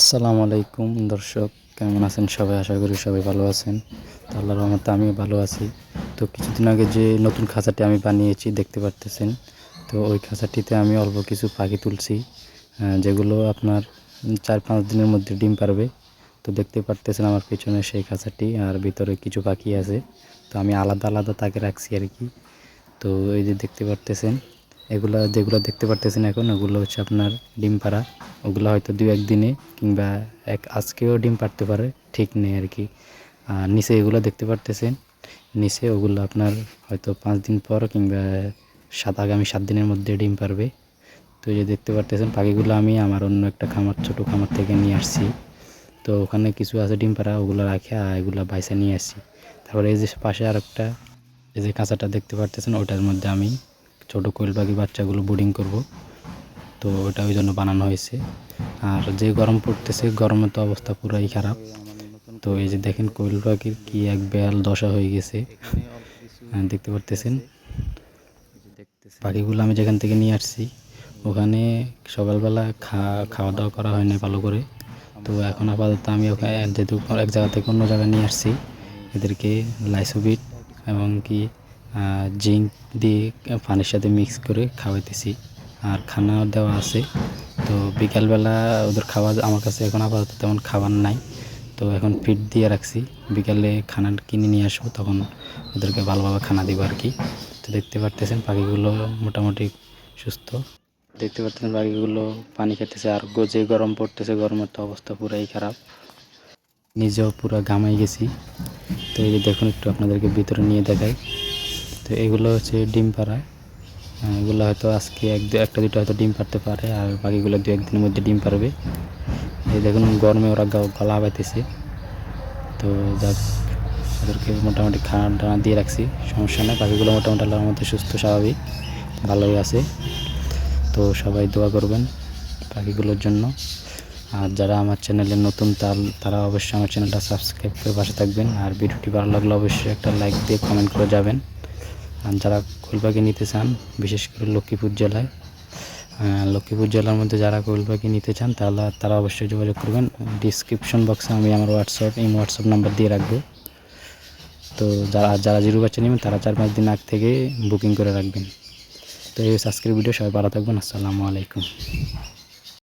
আসসালামু আলাইকুম দর্শক, কেমন আছেন সবাই? আশা করি সবাই ভালো আছেন। তো আল্লাহর রহমতে আমিও ভালো আছি। তো কিছুদিন আগে যে নতুন খাঁচাটি আমি বানিয়েছি, দেখতে পারতেছেন। তো ওই খাঁচাটিতে আমি অল্প কিছু পাখি তুলছি যেগুলো আপনার চার পাঁচ দিনের মধ্যে ডিম পারবে। তো দেখতে পারতেছেন আমার পেছনে সেই খাঁচাটি আর ভিতরে কিছু পাখি আছে। তো আমি আলাদা আলাদা তাকে রাখছি আর কি। তো এই যে দেখতে পারতেছেন এগুলা যেগুলো দেখতে পারতেছেন এখন, ওগুলো হচ্ছে আপনার ডিম পাড়া। ওগুলো হয়তো দু একদিনে কিংবা এক আজকেও ডিম পারতে পারে, ঠিক নেই আর কি। আর নিচে এগুলো দেখতে পারতেছেন। নিচে ওগুলো আপনার হয়তো পাঁচ দিন পর কিংবা সাত, আগামী সাত দিনের মধ্যে ডিম পারবে তো যে দেখতে পারতেছেন পাখিগুলো আমি আমার অন্য একটা খামার, ছোটো খামার থেকে নিয়ে আসছি। তো ওখানে কিছু আছে ডিম পাড়া, ওগুলো রাখে আর এগুলো বাইসা নিয়ে আসছি। তারপরে এই যে পাশে আর একটা এই যে কাঁচাটা দেখতে পারতেছেন, ওটার মধ্যে আমি ছোটো কোয়েল পাখি বাচ্চাগুলো বোর্ডিং করব। তো ওটা ওই জন্য বানানো হয়েছে। আর যে গরম পড়তেছে গরমে তো অবস্থা পুরাই খারাপ। তো এই যে দেখেন কোয়েল পাখির কি এক বেয়াল দশা হয়ে গেছে। হ্যাঁ, দেখতে পারতেছেন? পাখিগুলো আমি যেখান থেকে নিয়ে আসছি ওখানে সকালবেলা খা খাওয়া দাওয়া করা হয় না ভালো করে। তো এখন আপাতত আমি ওখানে যেহেতু এক জায়গা থেকে অন্য জায়গায় নিয়ে আসছি এদেরকে লাইসোবিট এবং কি জিঙ্ক দিয়ে পানির সাথে মিক্স করে খাওয়াইতেছি। আর খানা দেওয়া আছে। তো বিকালবেলা ওদের খাওয়া আমার কাছে এখন আপাতত তেমন খাবার নাই। তো এখন ফিড দিয়ে রাখছি। বিকালে খানা কিনে নিয়ে আসব, তখন ওদেরকে ভালোভাবে খানা দিব আর কি। তো দেখতে পারতেছেন পাখিগুলো মোটামুটি সুস্থ। দেখতে পারতেছেন পাখিগুলো পানি খেতেছে আর গো- যে গরম পড়তেছে, গরমের তো অবস্থা পুরাই খারাপ। নিজেও পুরো ঘামাই গেছি। তো এই দেখুন, একটু আপনাদেরকে ভিতরে নিয়ে দেখাই। তো এগুলো হচ্ছে ডিম পাড়া। এগুলো হয়তো আজকে এক একটা দুটো হয়তো ডিম পারতে পারে, আর বাকিগুলো দু, একদিনের মধ্যে ডিম পারবে এই দেখুন গরমে ওরা গলা পাইতেছে তো যাক ওদেরকে মোটামুটি খানা টানা দিয়ে রাখছি, সমস্যা নেই। পাখিগুলো মোটামুটি আল্লাহর মধ্যে সুস্থ, স্বাভাবিক, ভালোই আছে। তো সবাই দোয়া করবেন পাখিগুলোর জন্য। আর যারা আমার চ্যানেলে নতুন তার তারা অবশ্যই আমার চ্যানেলটা সাবস্ক্রাইব করে পাশে থাকবেন। আর ভিডিওটি ভালো লাগলে অবশ্যই একটা লাইক দিয়ে কমেন্ট করে যাবেন। আর যারা কোয়েল পাখি নিতে চান, বিশেষ করে লক্ষ্মীপুর জেলায় লক্ষ্মীপুর জেলার মধ্যে যারা কোয়েল পাখি নিতে চান, তাহলে তারা অবশ্যই যোগাযোগ করবেন। ডিসক্রিপশন বক্সে আমি আমার হোয়াটসঅ্যাপ এই হোয়াটসঅ্যাপ নাম্বার দিয়ে রাখব। তো যারা যারা জিরো বাচ্চা নেবেন, তারা চার পাঁচ দিন আগ থেকে বুকিং করে রাখবেন। তো এই আজকের ভিডিও সবাই ভালো থাকবেন, আসসালামু আলাইকুম।